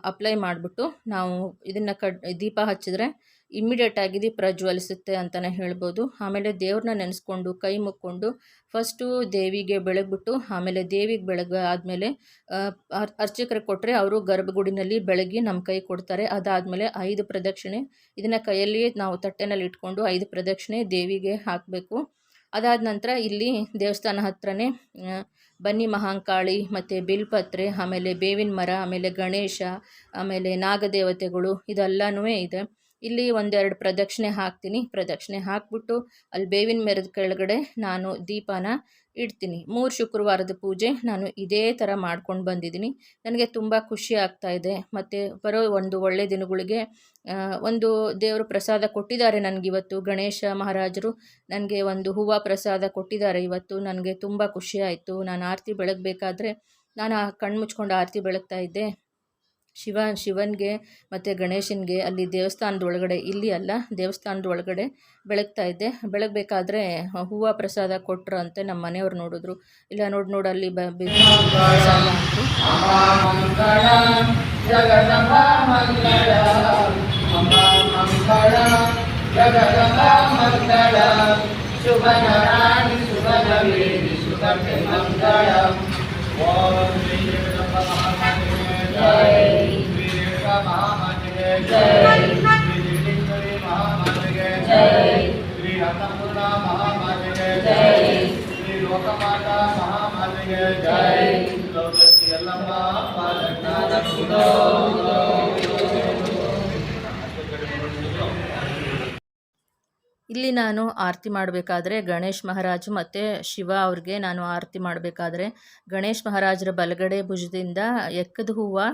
ಅಪ್ಲೈ ಮಾಡಿಬಿಟ್ಟು ನಾವು ಇದನ್ನು ಕಡ್ ದೀಪ ಹಚ್ಚಿದ್ರೆ ಇಮ್ಮಿಡಿಯೇಟ್ ಆಗಿ ಪ್ರಜ್ವಲಿಸುತ್ತೆ ಅಂತಲೇ ಹೇಳ್ಬೋದು. ಆಮೇಲೆ ದೇವ್ರನ್ನ ನೆನೆಸ್ಕೊಂಡು, ಕೈ ಮುಕ್ಕೊಂಡು ಫಸ್ಟು ದೇವಿಗೆ ಬೆಳಗ್ಬಿಟ್ಟು, ಆಮೇಲೆ ದೇವಿಗೆ ಬೆಳಗ್ಗೆ ಆದಮೇಲೆ ಅರ್ಚಕರಿಗೆ ಕೊಟ್ಟರೆ ಅವರು ಗರ್ಭಗುಡಿನಲ್ಲಿ ಬೆಳಗ್ಗೆ ನಮ್ಮ ಕೈ ಕೊಡ್ತಾರೆ. ಅದಾದಮೇಲೆ ಐದು ಪ್ರದಕ್ಷಿಣೆ, ಇದನ್ನು ಕೈಯಲ್ಲಿ ನಾವು ತಟ್ಟೆನಲ್ಲಿ ಇಟ್ಕೊಂಡು ಐದು ಪ್ರದಕ್ಷಿಣೆ ದೇವಿಗೆ ಹಾಕಬೇಕು. ಅದಾದ ನಂತರ ಇಲ್ಲಿ ದೇವಸ್ಥಾನ ಹತ್ರನೇ ಬನ್ನಿ ಮಹಾಂಕಾಳಿ, ಮತ್ತು ಬಿಲ್ಪತ್ರೆ, ಆಮೇಲೆ ಬೇವಿನ ಮರ, ಆಮೇಲೆ ಗಣೇಶ, ಆಮೇಲೆ ನಾಗದೇವತೆಗಳು ಇದೆಲ್ಲನೂ ಇದೆ. ಇಲ್ಲಿ ಒಂದೆರಡು ಪ್ರದಕ್ಷಿಣೆ ಹಾಕ್ತೀನಿ. ಪ್ರದಕ್ಷಿಣೆ ಹಾಕ್ಬಿಟ್ಟು ಅಲ್ಲಿ ಬೇವಿನ ಮೆರದ ಕೆಳಗಡೆ ನಾನು ದೀಪನ ಇಡ್ತೀನಿ. ಮೂರು ಶುಕ್ರವಾರದ ಪೂಜೆ ನಾನು ಇದೇ ಥರ ಮಾಡ್ಕೊಂಡು ಬಂದಿದ್ದೀನಿ. ನನಗೆ ತುಂಬ ಖುಷಿ ಆಗ್ತಾ ಇದೆ. ಮತ್ತು ಬರೋ ಒಂದು ಒಳ್ಳೆಯ ದಿನಗಳಿಗೆ ಒಂದು ದೇವರು ಪ್ರಸಾದ ಕೊಟ್ಟಿದ್ದಾರೆ ನನಗಿವತ್ತು ಗಣೇಶ ಮಹಾರಾಜರು ನನಗೆ ಒಂದು ಹೂವು ಪ್ರಸಾದ ಕೊಟ್ಟಿದ್ದಾರೆ ಇವತ್ತು. ನನಗೆ ತುಂಬ ಖುಷಿ ಆಯಿತು. ನಾನು ಆರತಿ ಬೆಳಗಬೇಕಾದ್ರೆ ನಾನು ಕಣ್ಮುಚ್ಕೊಂಡು ಆರತಿ ಬೆಳಗ್ತಾ ಇದ್ದೆ. ಶಿವ, ಶಿವನಿಗೆ ಮತ್ತು ಗಣೇಶನಿಗೆ ಅಲ್ಲಿ ದೇವಸ್ಥಾನದ ಒಳಗಡೆ ಇಲ್ಲಿ ಅಲ್ಲ ದೇವಸ್ಥಾನದ ಒಳಗಡೆ ಬೆಳಗ್ತಾ ಇದ್ದೆ ಬೆಳಗ್ಬೇಕಾದ್ರೆ ಹೂವು ಪ್ರಸಾದ ಕೊಟ್ಟರು ಅಂತ ನಮ್ಮ ಮನೆಯವ್ರು ನೋಡಿದ್ರು. ಇಲ್ಲ, ನೋಡಿ ನೋಡಿ, ಅಲ್ಲಿ ಪ್ರಸಾದ. ಶ್ರೀ ಅನ್ನಪೂರ್ಣ ಮಹಾಮಾತೆಗೆ ಜೈ ಶ್ರೀ ಲೋಕಮಾತಾ ಇಲ್ಲಿ ನಾನು ಆರತಿ ಮಾಡಬೇಕಾದ್ರೆ ಗಣೇಶ್ ಮಹಾರಾಜ್ ಮತ್ತು ಶಿವ ಅವ್ರಿಗೆ ನಾನು ಆರತಿ ಮಾಡಬೇಕಾದ್ರೆ ಗಣೇಶ್ ಮಹಾರಾಜರ ಬಲಗಡೆ ಭುಜದಿಂದ ಎಕ್ಕದ ಹೂವು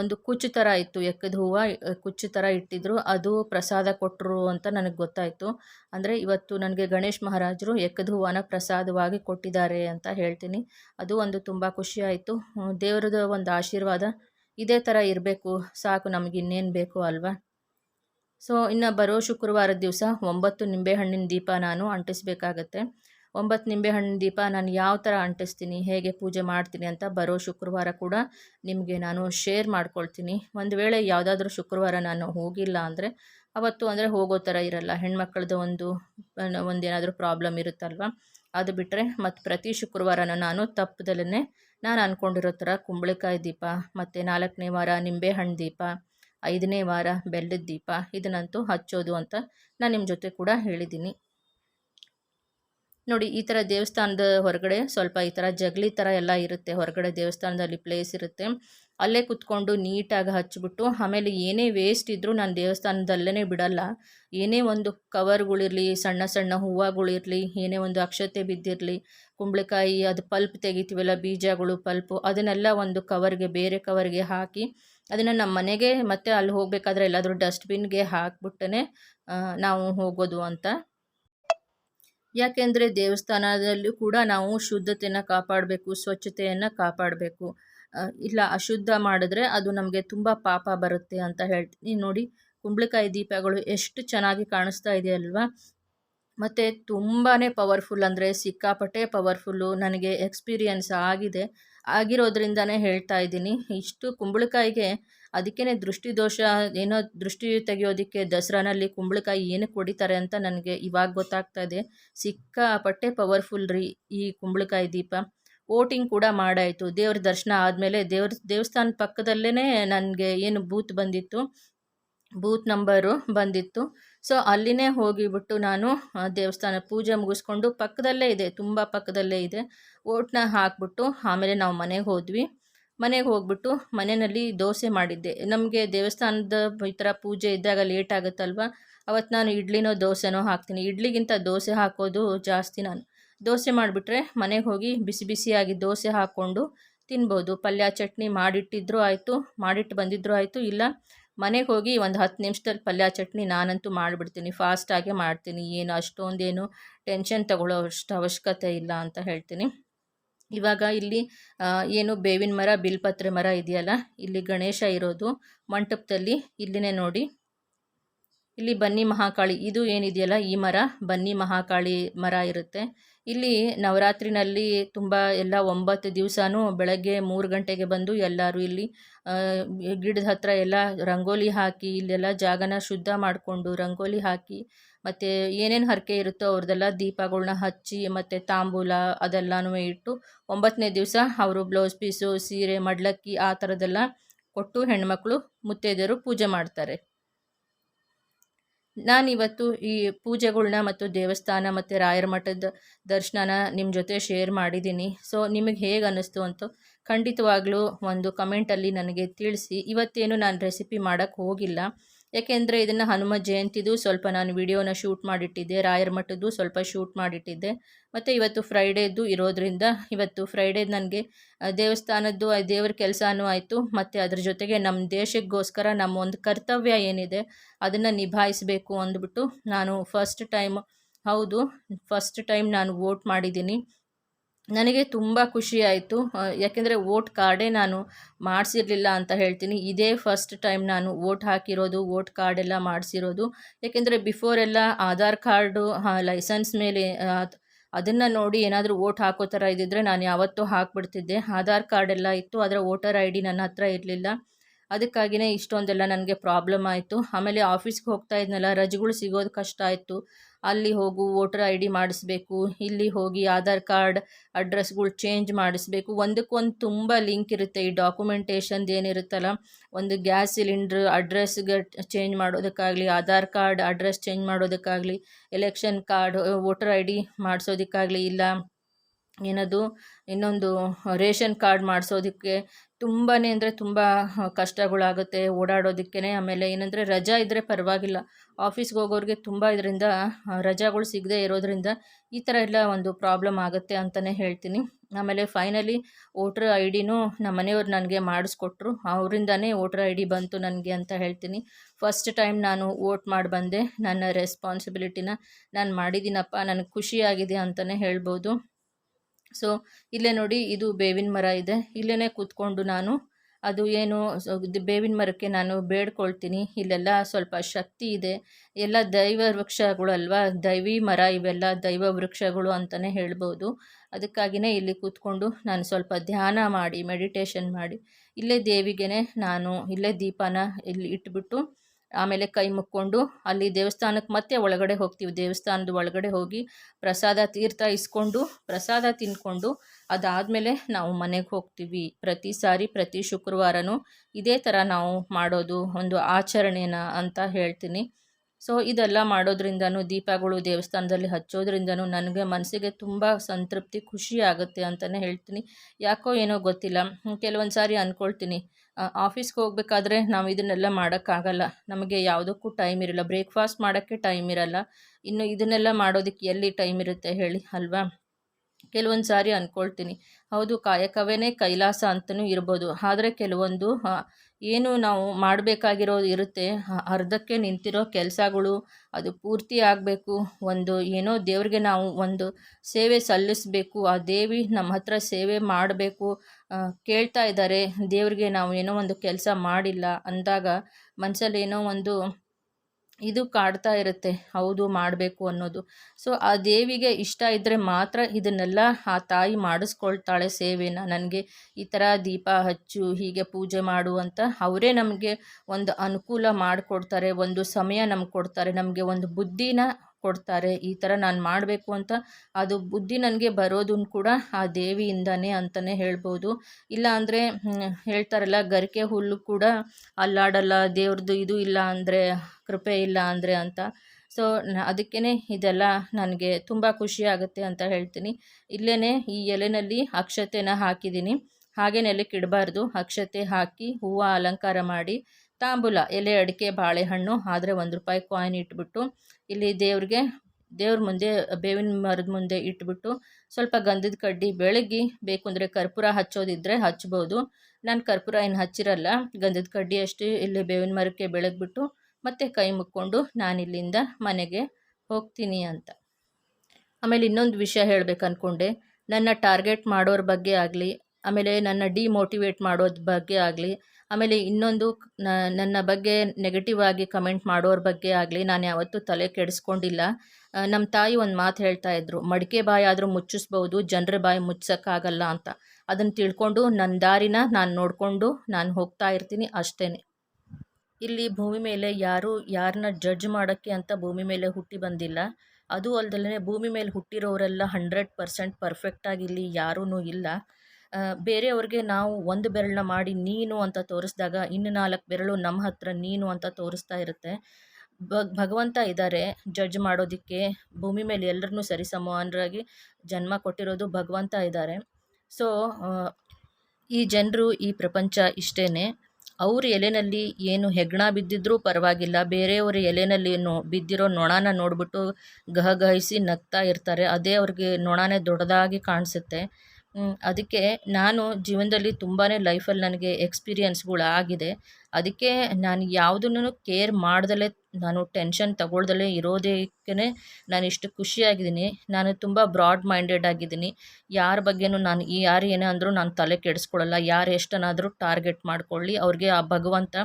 ಒಂದು ಕುಚ್ಚು ಥರ ಇತ್ತು. ಎಕ್ಕದ ಹೂವು ಕುಚ್ಚು ಥರ ಇಟ್ಟಿದ್ರು. ಅದು ಪ್ರಸಾದ ಕೊಟ್ಟರು ಅಂತ ನನಗೆ ಗೊತ್ತಾಯಿತು. ಅಂದರೆ ಇವತ್ತು ನನಗೆ ಗಣೇಶ್ ಮಹಾರಾಜರು ಎಕ್ಕದ ಹೂವನ ಪ್ರಸಾದವಾಗಿ ಕೊಟ್ಟಿದ್ದಾರೆ ಅಂತ ಹೇಳ್ತೀನಿ. ಅದು ಒಂದು ತುಂಬ ಖುಷಿಯಾಯಿತು ಆಯಿತು. ದೇವ್ರದ್ದು ಒಂದು ಆಶೀರ್ವಾದ ಇದೇ ಥರ ಇರಬೇಕು. ಸಾಕು, ನಮಗೆ ಇನ್ನೇನು ಬೇಕು ಅಲ್ವಾ? ಸೊ, ಇನ್ನು ಬರೋ ಶುಕ್ರವಾರದ ದಿವಸ ಒಂಬತ್ತು ನಿಂಬೆಹಣ್ಣಿನ ದೀಪ ನಾನು ಅಂಟಿಸ್ಬೇಕಾಗತ್ತೆ. ಒಂಬತ್ತು ನಿಂಬೆಹಣ್ಣಿನ ದೀಪ ನಾನು ಯಾವ ಥರ ಅಂಟಿಸ್ತೀನಿ, ಹೇಗೆ ಪೂಜೆ ಮಾಡ್ತೀನಿ ಅಂತ ಬರೋ ಶುಕ್ರವಾರ ಕೂಡ ನಿಮಗೆ ನಾನು ಶೇರ್ ಮಾಡ್ಕೊಳ್ತೀನಿ. ಒಂದು ವೇಳೆ ಯಾವುದಾದ್ರೂ ಶುಕ್ರವಾರ ನಾನು ಹೋಗಿಲ್ಲ ಅಂದರೆ, ಅವತ್ತು ಅಂದರೆ ಹೋಗೋ ಥರ ಇರಲ್ಲ. ಹೆಣ್ಮಕ್ಳದ್ದು ಒಂದು, ಒಂದೇನಾದರೂ ಪ್ರಾಬ್ಲಮ್ ಇರುತ್ತಲ್ವ? ಅದು ಬಿಟ್ಟರೆ ಮತ್ತು ಪ್ರತಿ ಶುಕ್ರವಾರನ ನಾನು ತಪ್ಪದಲ್ಲೇ ನಾನು ಅಂದ್ಕೊಂಡಿರೋ ಥರ ಕುಂಬಳಕಾಯಿ ದೀಪ, ಮತ್ತು ನಾಲ್ಕನೇ ವಾರ ನಿಂಬೆಹಣ್ಣು ದೀಪ ಐದನೇ ವಾರ ಬೆಲ್ಲದ ದೀಪ. ಇದನ್ನಂತೂ ಹಚ್ಚೋದು ಅಂತ ನಾನು ನಿಮ್ಮ ಜೊತೆ ಕೂಡ ಹೇಳಿದ್ದೀನಿ ನೋಡಿ, ಈ ಥರ ದೇವಸ್ಥಾನದ ಹೊರಗಡೆ ಸ್ವಲ್ಪ ಈ ಥರ ಜಗಲಿ ಥರ ಎಲ್ಲ ಇರುತ್ತೆ. ಹೊರಗಡೆ ದೇವಸ್ಥಾನದಲ್ಲಿ ಪ್ಲೇಸ್ ಇರುತ್ತೆ. ಅಲ್ಲೇ ಕುತ್ಕೊಂಡು ನೀಟಾಗಿ ಹಚ್ಚಿಬಿಟ್ಟು, ಆಮೇಲೆ ಏನೇ ವೇಸ್ಟ್ ಇದ್ದರೂ ನಾನು ದೇವಸ್ಥಾನದಲ್ಲೇ ಬಿಡಲ್ಲ. ಏನೇ ಒಂದು ಕವರ್ಗಳಿರಲಿ ಸಣ್ಣ ಸಣ್ಣ ಹೂವುಗಳಿರಲಿ ಏನೇ ಒಂದು ಅಕ್ಷತೆ ಬಿದ್ದಿರಲಿ, ಕುಂಬಳಕಾಯಿ, ಅದು ಪಲ್ಪ್ ತೆಗಿತೀವಲ್ಲ, ಬೀಜಗಳು, ಪಲ್ಪು, ಅದನ್ನೆಲ್ಲ ಒಂದು ಕವರ್ಗೆ ಬೇರೆ ಕವರ್ಗೆ ಹಾಕಿ ಅದನ್ನು ನಮ್ಮ ಮನೆಗೆ ಮತ್ತು ಅಲ್ಲಿ ಹೋಗಬೇಕಾದ್ರೆ ಎಲ್ಲಾದರೂ ಡಸ್ಟ್ಬಿನ್ಗೆ ಹಾಕ್ಬಿಟ್ಟೇ ನಾವು ಹೋಗೋದು ಅಂತ. ಯಾಕೆಂದರೆ ದೇವಸ್ಥಾನದಲ್ಲೂ ಕೂಡ ನಾವು ಶುದ್ಧತೆಯನ್ನು ಕಾಪಾಡಬೇಕು, ಸ್ವಚ್ಛತೆಯನ್ನು ಕಾಪಾಡಬೇಕು. ಇಲ್ಲ ಅಶುದ್ಧ ಮಾಡಿದ್ರೆ ಅದು ನಮಗೆ ತುಂಬ ಪಾಪ ಬರುತ್ತೆ ಅಂತ ಹೇಳ್ತೀನಿ. ನೋಡಿ, ಕುಂಬಳಕಾಯಿ ದೀಪಗಳು ಎಷ್ಟು ಚೆನ್ನಾಗಿ ಕಾಣಿಸ್ತಾ ಇದೆ ಅಲ್ವಾ? ಮತ್ತು ತುಂಬಾ ಪವರ್ಫುಲ್ ಅಂದರೆ ಸಿಕ್ಕಾಪಟ್ಟೆ ಪವರ್ಫುಲ್ಲು ನನಗೆ ಎಕ್ಸ್ಪೀರಿಯನ್ಸ್ ಆಗಿದೆ. ಆಗಿರೋದ್ರಿಂದನೇ ಹೇಳ್ತಾ ಇದ್ದೀನಿ. ಇಷ್ಟು ಕುಂಬಳಕಾಯಿಗೆ ಅದಕ್ಕೇ ದೃಷ್ಟಿ ದೋಷ ಏನೋ ದೃಷ್ಟಿ ತೆಗೆಯೋದಕ್ಕೆ ದಸರಾನಲ್ಲಿ ಕುಂಬಳಕಾಯಿ ಏನಕ್ಕೆ ಹೊಡಿತಾರೆ ಅಂತ ನನಗೆ ಇವಾಗ ಗೊತ್ತಾಗ್ತಾ ಇದೆ. ಸಿಕ್ಕಾಪಟ್ಟೆ ಪವರ್ಫುಲ್ ರೀ ಈ ಕುಂಬಳಕಾಯಿ ದೀಪ. ವೋಟಿಂಗ್ ಕೂಡ ಮಾಡಾಯಿತು. ದೇವ್ರ ದರ್ಶನ ಆದಮೇಲೆ ದೇವ್ರ ದೇವಸ್ಥಾನ ಪಕ್ಕದಲ್ಲೇ ನನಗೆ ಏನು ಬೂತ್ ಬಂದಿತ್ತು. ಬೂತ್ ನಂಬರು ಬಂದಿತ್ತು. ಸೊ, ಅಲ್ಲಿನೇ ಹೋಗಿಬಿಟ್ಟು ನಾನು ದೇವಸ್ಥಾನ ಪೂಜೆ ಮುಗಿಸ್ಕೊಂಡು ಪಕ್ಕದಲ್ಲೇ ಇದೆ, ತುಂಬ ಪಕ್ಕದಲ್ಲೇ ಇದೆ. ಓಟ್ನ ಹಾಕ್ಬಿಟ್ಟು ಆಮೇಲೆ ನಾವು ಮನೆಗೆ ಹೋದ್ವಿ. ಮನೆಗೆ ಹೋಗ್ಬಿಟ್ಟು ಮನೆಯಲ್ಲಿ ದೋಸೆ ಮಾಡಿದ್ದೆ. ನಮಗೆ ದೇವಸ್ಥಾನದ ಈ ಥರ ಪೂಜೆ ಇದ್ದಾಗ ಲೇಟ್ ಆಗುತ್ತಲ್ವ? ಅವತ್ತು ನಾನು ಇಡ್ಲಿನೋ ದೋಸೆನೋ ಹಾಕ್ತೀನಿ. ಇಡ್ಲಿಗಿಂತ ದೋಸೆ ಹಾಕೋದು ಜಾಸ್ತಿ ನಾನು. ದೋಸೆ ಮಾಡಿಬಿಟ್ರೆ ಮನೆಗೆ ಹೋಗಿ ಬಿಸಿ ಬಿಸಿಯಾಗಿ ದೋಸೆ ಹಾಕ್ಕೊಂಡು ತಿನ್ಬೋದು. ಪಲ್ಯ ಚಟ್ನಿ ಮಾಡಿಟ್ಟಿದ್ರೂ ಆಯಿತು, ಮಾಡಿಟ್ಟು ಬಂದಿದ್ರೂ ಆಯಿತು. ಇಲ್ಲ ಮನೆಗೆ ಹೋಗಿ ಒಂದು ಹತ್ತು ನಿಮಿಷದಲ್ಲಿ ಪಲ್ಯ, ಚಟ್ನಿ ನಾನಂತೂ ಮಾಡಿಬಿಡ್ತೀನಿ. ಫಾಸ್ಟಾಗೆ ಮಾಡ್ತೀನಿ. ಏನು ಅಷ್ಟೊಂದೇನು ಟೆನ್ಷನ್ ತಗೊಳ್ಳೋ ಅಷ್ಟು ಅವಶ್ಯಕತೆ ಇಲ್ಲ ಅಂತ ಹೇಳ್ತೀನಿ. ಇವಾಗ ಇಲ್ಲಿ ಏನು ಬೇವಿನ ಮರ, ಬಿಲ್ಪತ್ರೆ ಮರ ಇದೆಯಲ್ಲ, ಇಲ್ಲಿ ಗಣೇಶ ಇರೋದು ಮಂಟಪದಲ್ಲಿ ಇಲ್ಲಿನೇ ನೋಡಿ. ಇಲ್ಲಿ ಬನ್ನಿ ಮಹಾಕಾಳಿ. ಇದು ಏನಿದೆಯಲ್ಲ, ಈ ಮರ, ಬನ್ನಿ ಮಹಾಕಾಳಿ ಮರ ಇರುತ್ತೆ. ಇಲ್ಲಿ ನವರಾತ್ರಿನಲ್ಲಿ ತುಂಬ ಎಲ್ಲ ಒಂಬತ್ತು ದಿವಸನೂ ಬೆಳಗ್ಗೆ ಮೂರು ಗಂಟೆಗೆ ಬಂದು ಎಲ್ಲರೂ ಇಲ್ಲಿ ಗಿಡದ ಹತ್ರ ಎಲ್ಲ ರಂಗೋಲಿ ಹಾಕಿ, ಇಲ್ಲೆಲ್ಲ ಜಾಗನ ಶುದ್ಧ ಮಾಡಿಕೊಂಡು ರಂಗೋಲಿ ಹಾಕಿ, ಮತ್ತು ಏನೇನು ಹರಕೆ ಇರುತ್ತೋ ಅವ್ರದ್ದೆಲ್ಲ ದೀಪಗಳನ್ನ ಹಚ್ಚಿ, ಮತ್ತು ತಾಂಬೂಲ ಅದೆಲ್ಲನೂ ಇಟ್ಟು ಒಂಬತ್ತನೇ ದಿವಸ ಅವರು ಬ್ಲೌಸ್ ಪೀಸು, ಸೀರೆ, ಮಡ್ಲಕ್ಕಿ ಆ ಥರದ್ದೆಲ್ಲ ಕೊಟ್ಟು ಹೆಣ್ಮಕ್ಳು ಮುತ್ತೈದೆಯರು ಪೂಜೆ ಮಾಡ್ತಾರೆ. ನಾನಿವತ್ತು ಈ ಪೂಜೆಗಳನ್ನ ಮತ್ತು ದೇವಸ್ಥಾನ ಮತ್ತು ರಾಯರ ಮಠದ ದರ್ಶನನ ನಿಮ್ಮ ಜೊತೆ ಶೇರ್ ಮಾಡಿದ್ದೀನಿ ಸೊ ನಿಮಗೆ ಹೇಗೆ ಅನ್ನಿಸ್ತು ಅಂತ ಖಂಡಿತವಾಗ್ಲೂ ಒಂದು ಕಮೆಂಟಲ್ಲಿ ನನಗೆ ತಿಳಿಸಿ. ಇವತ್ತೇನು ನಾನು ರೆಸಿಪಿ ಮಾಡೋಕ್ಕೆ ಹೋಗಿಲ್ಲ. ಯಾಕೆಂದರೆ ಇದನ್ನು ಹನುಮ ಜಯಂತಿದು ಸ್ವಲ್ಪ ನಾನು ವಿಡಿಯೋನ ಶೂಟ್ ಮಾಡಿಟ್ಟಿದ್ದೆ, ರಾಯರ ಮಠದ್ದು ಸ್ವಲ್ಪ ಶೂಟ್ ಮಾಡಿಟ್ಟಿದ್ದೆ. ಮತ್ತು ಇವತ್ತು ಫ್ರೈಡೇದು ಇರೋದ್ರಿಂದ, ಇವತ್ತು ಫ್ರೈಡೇ ನನಗೆ ದೇವಸ್ಥಾನದ್ದು ದೇವ್ರ ಕೆಲಸನೂ ಆಯಿತು. ಮತ್ತು ಅದ್ರ ಜೊತೆಗೆ ನಮ್ಮ ದೇಶಕ್ಕೋಸ್ಕರ ನಮ್ಮ ಒಂದು ಕರ್ತವ್ಯ ಏನಿದೆ, ಅದನ್ನು ನಿಭಾಯಿಸಬೇಕು ಅಂದ್ಬಿಟ್ಟು ನಾನು ಫಸ್ಟ್ ಟೈಮ್ ಹೌದು ಫಸ್ಟ್ ಟೈಮ್ ನಾನು ವೋಟ್ ಮಾಡಿದ್ದೀನಿ. ನನಗೆ ತುಂಬ ಖುಷಿ ಆಯಿತು. ಯಾಕೆಂದರೆ ವೋಟ್ ಕಾರ್ಡೇ ನಾನು ಮಾಡಿಸಿರಲಿಲ್ಲ ಅಂತ ಹೇಳ್ತೀನಿ. ಇದೇ ಫಸ್ಟ್ ಟೈಮ್ ನಾನು ವೋಟ್ ಹಾಕಿರೋದು, ವೋಟ್ ಕಾರ್ಡ್ ಎಲ್ಲ ಮಾಡಿಸಿರೋದು. ಯಾಕೆಂದರೆ ಬಿಫೋರ್ ಎಲ್ಲ ಆಧಾರ್ ಕಾರ್ಡು ಲೈಸೆನ್ಸ್ ಮೇಲೆ ಅದನ್ನು ನೋಡಿ ಏನಾದರೂ ವೋಟ್ ಹಾಕೋ ಥರ ಇದ್ದಿದ್ರೆ ನಾನು ಯಾವತ್ತೂ ಹಾಕ್ಬಿಡ್ತಿದ್ದೆ. ಆಧಾರ್ ಕಾರ್ಡ್ ಎಲ್ಲ ಇತ್ತು, ಆದರೆ ವೋಟರ್ ಐ ಡಿ ನನ್ನ ಹತ್ರ ಇರಲಿಲ್ಲ. ಅದಕ್ಕಾಗಿಯೇ ಇಷ್ಟೊಂದೆಲ್ಲ ನನಗೆ ಪ್ರಾಬ್ಲಮ್ ಆಯಿತು. ಆಮೇಲೆ ಆಫೀಸ್ಗೆ ಹೋಗ್ತಾ ಇದ್ನಲ್ಲ, ರಜೆಗಳು ಸಿಗೋದು ಕಷ್ಟ ಆಯಿತು. ಅಲ್ಲಿ ಹೋಗು, ವೋಟರ್ ಐ ಡಿ ಮಾಡಿಸ್ಬೇಕು, ಇಲ್ಲಿ ಹೋಗಿ ಆಧಾರ್ ಕಾರ್ಡ್ ಅಡ್ರೆಸ್ಗಳು ಚೇಂಜ್ ಮಾಡಿಸ್ಬೇಕು. ಒಂದಕ್ಕೊಂದು ತುಂಬ ಲಿಂಕ್ ಇರುತ್ತೆ ಈ ಡಾಕ್ಯುಮೆಂಟೇಷನ್ದು ಏನಿರುತ್ತಲ್ಲ, ಒಂದು ಗ್ಯಾಸ್ ಸಿಲಿಂಡ್ರ್ ಅಡ್ರೆಸ್ಗೆ ಚೇಂಜ್ ಮಾಡೋದಕ್ಕಾಗಲಿ, Aadhaar card address change ಮಾಡೋದಕ್ಕಾಗಲಿ, election card, voter I D ಮಾಡಿಸೋದಕ್ಕಾಗಲಿ, ಇಲ್ಲ ಏನದು, ಇನ್ನೊಂದು ರೇಷನ್ ಕಾರ್ಡ್ ಮಾಡಿಸೋದಕ್ಕೆ ತುಂಬಾ ಅಂದರೆ ತುಂಬ ಕಷ್ಟಗಳಾಗುತ್ತೆ ಓಡಾಡೋದಕ್ಕೆ ಆಮೇಲೆ ಏನಂದರೆ ರಜಾ ಇದ್ದರೆ ಪರವಾಗಿಲ್ಲ. ಆಫೀಸ್ಗೆ ಹೋಗೋರಿಗೆ ತುಂಬ ಇದರಿಂದ ರಜಾಗಳು ಸಿಗದೆ ಇರೋದರಿಂದ ಈ ಥರ ಎಲ್ಲ ಒಂದು ಪ್ರಾಬ್ಲಮ್ ಆಗುತ್ತೆ ಅಂತಲೇ ಹೇಳ್ತೀನಿ. ಆಮೇಲೆ ಫೈನಲಿ ವೋಟ್ರ್ ಐ ಡಿನೂ ನಮ್ಮ ಮನೆಯವ್ರು ನನಗೆ ಮಾಡಿಸ್ಕೊಟ್ರು. ಅವರಿಂದನೇ ವೋಟ್ರ್ ಐ ಡಿ ಬಂತು ನನಗೆ ಅಂತ ಹೇಳ್ತೀನಿ. ಫಸ್ಟ್ ಟೈಮ್ ನಾನು ವೋಟ್ ಮಾಡಿ ಬಂದೆ. ನನ್ನ ರೆಸ್ಪಾನ್ಸಿಬಿಲಿಟಿನ ನಾನು ಮಾಡಿದ್ದೀನಪ್ಪ, ನನಗೆ ಖುಷಿಯಾಗಿದೆ ಅಂತಲೇ ಹೇಳ್ಬೋದು. ಸೊ, ಇಲ್ಲೇ ನೋಡಿ ಇದು ಬೇವಿನ ಮರ ಇದೆ. ಇಲ್ಲೇ ಕೂತ್ಕೊಂಡು ನಾನು ಅದು ಏನು ಬೇವಿನ ಮರಕ್ಕೆ ನಾನು ಬೇಡ್ಕೊಳ್ತೀನಿ. ಇಲ್ಲೆಲ್ಲ ಸ್ವಲ್ಪ ಶಕ್ತಿ ಇದೆ. ಎಲ್ಲ ದೈವ ವೃಕ್ಷಗಳಲ್ವಾ? ದೈವಿ ಮರ ಇವೆಲ್ಲ ದೈವ ವೃಕ್ಷಗಳು ಅಂತಲೇ ಹೇಳ್ಬೋದು. ಅದಕ್ಕಾಗಿಯೇ ಇಲ್ಲಿ ಕೂತ್ಕೊಂಡು ನಾನು ಸ್ವಲ್ಪ ಧ್ಯಾನ ಮಾಡಿ ಮೆಡಿಟೇಷನ್ ಮಾಡಿ. ಇಲ್ಲೇ ದೇವಿಗೆ ನಾನು ಇಲ್ಲೇ ದೀಪನ ಇಲ್ಲಿ ಇಟ್ಬಿಟ್ಟು ಆಮೇಲೆ ಕೈ ಮುಕ್ಕೊಂಡು ಅಲ್ಲಿ ದೇವಸ್ಥಾನಕ್ಕೆ ಮತ್ತೆ ಒಳಗಡೆ ಹೋಗ್ತೀವಿ. ದೇವಸ್ಥಾನದ ಒಳಗಡೆ ಹೋಗಿ ಪ್ರಸಾದ ತೀರ್ಥ ಇಸ್ಕೊಂಡು ಪ್ರಸಾದ ತಿನ್ಕೊಂಡು ಅದಾದಮೇಲೆ ನಾವು ಮನೆಗೆ ಹೋಗ್ತೀವಿ. ಪ್ರತಿ ಸಾರಿ, ಪ್ರತಿ ಶುಕ್ರವಾರನೂ ಇದೇ ಥರ ನಾವು ಮಾಡೋದು ಒಂದು ಆಚರಣೆನ ಅಂತ ಹೇಳ್ತೀನಿ. ಸೊ ಇದೆಲ್ಲ ಮಾಡೋದ್ರಿಂದನೂ, ದೀಪಗಳು ದೇವಸ್ಥಾನದಲ್ಲಿ ಹಚ್ಚೋದ್ರಿಂದನೂ ನನಗೆ ಮನಸ್ಸಿಗೆ ತುಂಬ ಸಂತೃಪ್ತಿ, ಖುಷಿ ಆಗುತ್ತೆ ಅಂತಲೇ ಹೇಳ್ತೀನಿ. ಯಾಕೋ ಏನೋ ಗೊತ್ತಿಲ್ಲ. ಕೆಲವೊಂದು ಸಾರಿ ಅಂದ್ಕೊಳ್ತೀನಿ ಆಫೀಸ್ಗೆ ಹೋಗ್ಬೇಕಾದ್ರೆ ನಾವು ಇದನ್ನೆಲ್ಲ ಮಾಡೋಕ್ಕಾಗಲ್ಲ. ನಮಗೆ ಯಾವುದಕ್ಕೂ ಟೈಮ್ ಇರಲ್ಲ. ಬ್ರೇಕ್ಫಾಸ್ಟ್ ಮಾಡೋಕ್ಕೆ ಟೈಮ್ ಇರಲ್ಲ. ಇನ್ನು ಇದನ್ನೆಲ್ಲ ಮಾಡೋದಕ್ಕೆ ಎಲ್ಲಿ ಟೈಮ್ ಇರುತ್ತೆ ಹೇಳಿ ಅಲ್ವಾ? ಕೆಲವೊಂದು ಸಾರಿ ಅಂದ್ಕೊಳ್ತೀನಿ ಹೌದು, ಕಾಯಕವೇ ಕೈಲಾಸ ಅಂತಲೂ ಇರ್ಬೋದು. ಆದರೆ ಕೆಲವೊಂದು ಏನು ನಾವು ಮಾಡಬೇಕಾಗಿರೋದು ಇರುತ್ತೆ. ಅರ್ಧಕ್ಕೆ ನಿಂತಿರೋ ಕೆಲಸಗಳು, ಅದು ಪೂರ್ತಿ ಆಗಬೇಕು. ಒಂದು, ಏನೋ ದೇವ್ರಿಗೆ ನಾವು ಒಂದು ಸೇವೆ ಸಲ್ಲಿಸಬೇಕು. ಆ ದೇವಿ ನಮ್ಮ ಹತ್ರ ಸೇವೆ ಮಾಡಬೇಕು. ಕೇಳ್ತಾ ಇದ್ದಾರೆ. ದೇವ್ರಿಗೆ ನಾವು ಏನೋ ಒಂದು ಕೆಲಸ ಮಾಡಿಲ್ಲ ಅಂದಾಗ ಮನಸ್ಸಲ್ಲಿ ಏನೋ ಒಂದು ಇದು ಕಾಡ್ತಾ ಇರುತ್ತೆ, ಹೌದು ಮಾಡಬೇಕು ಅನ್ನೋದು. ಸೊ ಆ ದೇವಿಗೆ ಇಷ್ಟ ಇದ್ದರೆ ಮಾತ್ರ ಇದನ್ನೆಲ್ಲ ಆ ತಾಯಿ ಮಾಡಿಸ್ಕೊಳ್ತಾಳೆ ಸೇವೆನ. ನನಗೆ ಈ ಥರ ದೀಪ ಹಚ್ಚು, ಹೀಗೆ ಪೂಜೆ ಮಾಡು ಅಂತ ಅವರೇ ನಮಗೆ ಒಂದು ಅನುಕೂಲ ಮಾಡಿಕೊಡ್ತಾರೆ, ಒಂದು ಸಮಯ ನಮ್ಗೆ ಕೊಡ್ತಾರೆ. ನಮಗೆ ಒಂದು ಬುದ್ಧಿನ ಕೊಡ್ತಾರೆ. ಈ ಥರ ನಾನು ಮಾಡಬೇಕು ಅಂತ ಅದು ಬುದ್ಧಿ ನನಗೆ ಬರೋದನ್ನು ಕೂಡ ಆ ದೇವಿಯಿಂದನೇ ಅಂತಲೇ ಹೇಳ್ಬೋದು. ಇಲ್ಲ ಅಂದರೆ ಹೇಳ್ತಾರಲ್ಲ, ಗರಿಕೆ ಹುಲ್ಲು ಕೂಡ ಅಲ್ಲಾಡಲ್ಲ ದೇವ್ರದ್ದು ಇದು ಇಲ್ಲ ಅಂದರೆ, ಕೃಪೆ ಇಲ್ಲ ಅಂದರೆ ಅಂತ. ಸೊ ಅದಕ್ಕೇ ಇದೆಲ್ಲ ನನಗೆ ತುಂಬ ಖುಷಿ ಆಗುತ್ತೆ ಅಂತ ಹೇಳ್ತೀನಿ. ಇಲ್ಲೇ ಈ ಎಲೆನಲ್ಲಿ ಅಕ್ಷತೆನ ಹಾಕಿದ್ದೀನಿ. ಹಾಗೆ ನೆಲಕ್ಕೆ ಇಡಬಾರ್ದು. ಅಕ್ಷತೆ ಹಾಕಿ ಹೂವು ಅಲಂಕಾರ ಮಾಡಿ, ತಾಂಬೂಲ, ಎಲೆ, ಅಡಿಕೆ, ಬಾಳೆಹಣ್ಣು, ಆದರೆ ಒಂದು ರೂಪಾಯಿ ಕಾಯಿನ್ ಇಟ್ಬಿಟ್ಟು ಇಲ್ಲಿ ದೇವ್ರಿಗೆ, ದೇವ್ರ ಮುಂದೆ, ಬೇವಿನ ಮರದ ಮುಂದೆ ಇಟ್ಬಿಟ್ಟು ಸ್ವಲ್ಪ ಗಂಧದ ಕಡ್ಡಿ ಬೆಳಗ್ಗೆ ಬೇಕು ಅಂದರೆ ಕರ್ಪೂರ ಹಚ್ಚೋದಿದ್ರೆ ಹಚ್ಬೋದು. ನಾನು ಕರ್ಪೂರ ಏನು ಹಚ್ಚಿರಲ್ಲ, ಗಂಧದ ಕಡ್ಡಿ ಅಷ್ಟು ಇಲ್ಲಿ ಬೇವಿನ ಮರಕ್ಕೆ ಬೆಳಗ್ಬಿಟ್ಟು ಮತ್ತೆ ಕೈ ಮುಕ್ಕೊಂಡು ನಾನು ಇಲ್ಲಿಂದ ಮನೆಗೆ ಹೋಗ್ತೀನಿ ಅಂತ. ಆಮೇಲೆ ಇನ್ನೊಂದು ವಿಷಯ ಹೇಳಬೇಕು ಅಂದ್ಕೊಂಡೆ ನನ್ನ ಟಾರ್ಗೆಟ್ ಮಾಡೋರ ಬಗ್ಗೆ ಆಗಲಿ, ಆಮೇಲೆ ನನ್ನ ಡಿಮೋಟಿವೇಟ್ ಮಾಡೋದ್ರ ಬಗ್ಗೆ ಆಗಲಿ ಆಮೇಲೆ ಇನ್ನೊಂದು ನನ್ನ ಬಗ್ಗೆ ನೆಗೆಟಿವ್ ಆಗಿ ಕಮೆಂಟ್ ಮಾಡೋರ ಬಗ್ಗೆ ಆಗಲಿ ನಾನು ಯಾವತ್ತೂ ತಲೆ ಕೆಡಿಸ್ಕೊಂಡಿಲ್ಲ. ನಮ್ಮ ತಾಯಿ ಒಂದು ಮಾತು ಹೇಳ್ತಾ ಇದ್ರು, ಮಡಿಕೆ ಬಾಯಿ ಆದರೂ ಮುಚ್ಚಿಸ್ಬೋದು, ಜನರ ಬಾಯಿ ಮುಚ್ಚೋಕ್ಕಾಗಲ್ಲ ಅಂತ. ಅದನ್ನು ತಿಳ್ಕೊಂಡು ನನ್ನ ದಾರಿನ ನಾನು ನೋಡಿಕೊಂಡು ನಾನು ಹೋಗ್ತಾ ಇರ್ತೀನಿ ಅಷ್ಟೇ ಇಲ್ಲಿ ಭೂಮಿ ಮೇಲೆ ಯಾರು ಯಾರನ್ನ ಜಡ್ಜ್ ಮಾಡೋಕ್ಕೆ ಅಂತ ಭೂಮಿ ಮೇಲೆ ಹುಟ್ಟಿ ಬಂದಿಲ್ಲ. ಅದು ಅಲ್ಲದಲ್ಲೇ ಭೂಮಿ ಮೇಲೆ ಹುಟ್ಟಿರೋರೆಲ್ಲ ಹಂಡ್ರೆಡ್ ಪರ್ಸೆಂಟ್ ಪರ್ಫೆಕ್ಟಾಗಿ ಇಲ್ಲಿ ಯಾರೂ ಇಲ್ಲ. ಬೇರೆಯವ್ರಿಗೆ ನಾವು ಒಂದು ಬೆರಳನ್ನ ಮಾಡಿ ನೀನು ಅಂತ ತೋರಿಸಿದಾಗ ಇನ್ನು ನಾಲ್ಕು ಬೆರಳು ನಮ್ಮ ಹತ್ರ ನೀನು ಅಂತ ತೋರಿಸ್ತಾ ಇರುತ್ತೆ. ಭಗವಂತ ಇದ್ದಾರೆ ಜಡ್ಜ್ ಮಾಡೋದಕ್ಕೆ, ಭೂಮಿ ಮೇಲೆ ಎಲ್ಲರನ್ನೂ ಸರಿ ಸಮಾನರಾಗಿ ಜನ್ಮ ಕೊಟ್ಟಿರೋದು ಭಗವಂತ ಇದ್ದಾರೆ ಸೊ ಈ ಜನರು ಈ ಪ್ರಪಂಚ ಇಷ್ಟೇ ಅವ್ರ ಎಲೆನಲ್ಲಿ ಏನು ಹೆಗ್ಣ ಬಿದ್ದಿದ್ರೂ ಪರವಾಗಿಲ್ಲ. ಬೇರೆಯವ್ರ ಎಲೆನಲ್ಲಿ ನೋ, ಬಿದ್ದಿರೋ ನೊಣನ ನೋಡಿಬಿಟ್ಟು ಗಹಗಹಿಸಿ ನಗ್ತಾ ಇರ್ತಾರೆ. ಅದೇ ಅವ್ರಿಗೆ ನೊಣನೇ ದೊಡ್ಡದಾಗಿ ಕಾಣಿಸುತ್ತೆ. ಅದಕ್ಕೆ ನಾನು ಜೀವನದಲ್ಲಿ ತುಂಬಾ ಲೈಫಲ್ಲಿ ನನಗೆ ಎಕ್ಸ್ಪೀರಿಯನ್ಸ್ಗಳಾಗಿದೆ ಅದಕ್ಕೆ ನಾನು ಯಾವುದನ್ನು ಕೇರ್ ಮಾಡ್ದಲೇ, ನಾನು ಟೆನ್ಷನ್ ತಗೊಳ್ದಲೇ ಇರೋದಕ್ಕೇ ನಾನು ಇಷ್ಟು ಖುಷಿಯಾಗಿದ್ದೀನಿ. ನಾನು ತುಂಬ ಬ್ರಾಡ್ ಮೈಂಡೆಡ್ ಆಗಿದ್ದೀನಿ. ಯಾರ ಬಗ್ಗೆನೂ ನಾನು ಈ ಯಾರು ಏನೇ ಅಂದರೂ ನಾನು ತಲೆ ಕೆಡಿಸ್ಕೊಳ್ಳಲ್ಲ ಯಾರು ಎಷ್ಟನ್ನಾದರೂ ಟಾರ್ಗೆಟ್ ಮಾಡ್ಕೊಳ್ಳಿ. ಅವ್ರಿಗೆ ಆ ಭಗವಂತ,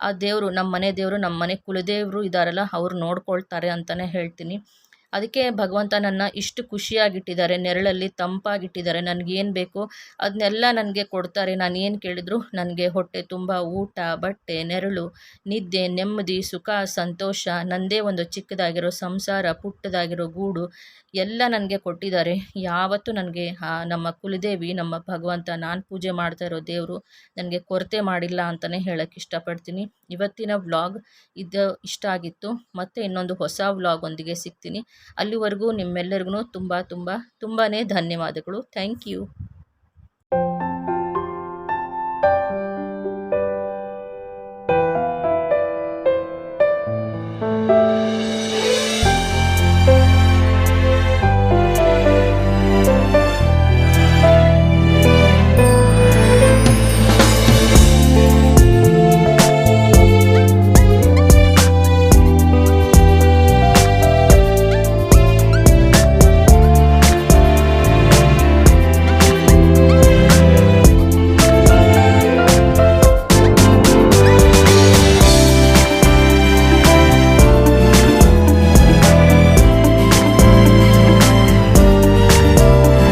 ಆ ದೇವರು ನಮ್ಮ ಮನೆ ದೇವರು ನಮ್ಮ ಮನೆ ಕುಲದೇವರು ಇದ್ದಾರಲ್ಲ ಅವ್ರು ನೋಡ್ಕೊಳ್ತಾರೆ ಅಂತಲೇ ಹೇಳ್ತೀನಿ. ಅದಕ್ಕೆ ಭಗವಂತ ನನ್ನ ಇಷ್ಟು ಖುಷಿಯಾಗಿಟ್ಟಿದ್ದಾರೆ, ನೆರಳಲ್ಲಿ ತಂಪಾಗಿಟ್ಟಿದ್ದಾರೆ, ನನಗೇನು ಬೇಕು ಅದನ್ನೆಲ್ಲ ನನಗೆ ಕೊಡ್ತಾರೆ. ನಾನು ಏನು ಕೇಳಿದ್ರು, ನನಗೆ ಹೊಟ್ಟೆ ತುಂಬ ಊಟ, ಬಟ್ಟೆ, ನೆರಳು, ನಿದ್ದೆ, ನೆಮ್ಮದಿ, ಸುಖ, ಸಂತೋಷ ನನ್ನದೇ ಒಂದು ಚಿಕ್ಕದಾಗಿರೋ ಸಂಸಾರ, ಪುಟ್ಟದಾಗಿರೋ ಗೂಡು ಎಲ್ಲ ನನಗೆ ಕೊಟ್ಟಿದ್ದಾರೆ. ಯಾವತ್ತೂ ನನಗೆ ನಮ್ಮ ಕುಲದೇವಿ, ನಮ್ಮ ಭಗವಂತ, ನಾನು ಪೂಜೆ ಮಾಡ್ತಾ ಇರೋ ದೇವರು ನನಗೆ ಕೊರತೆ ಮಾಡಿಲ್ಲ ಅಂತಲೇ ಹೇಳೋಕ್ಕೆ ಇಷ್ಟಪಡ್ತೀನಿ. ಇವತ್ತಿನ ವ್ಲಾಗ್ ಇದು ಇಷ್ಟ ಆಗಿತ್ತು. ಮತ್ತು ಇನ್ನೊಂದು ಹೊಸ ವ್ಲಾಗ್ ಒಂದಿಗೆ ಸಿಗ್ತೀನಿ. ಅಲ್ಲಿವರೆಗೂ ನಿಮ್ಮೆಲ್ಲರಿಗೂ ತುಂಬ ತುಂಬ ತುಂಬಾ ಧನ್ಯವಾದಗಳು. Thank you.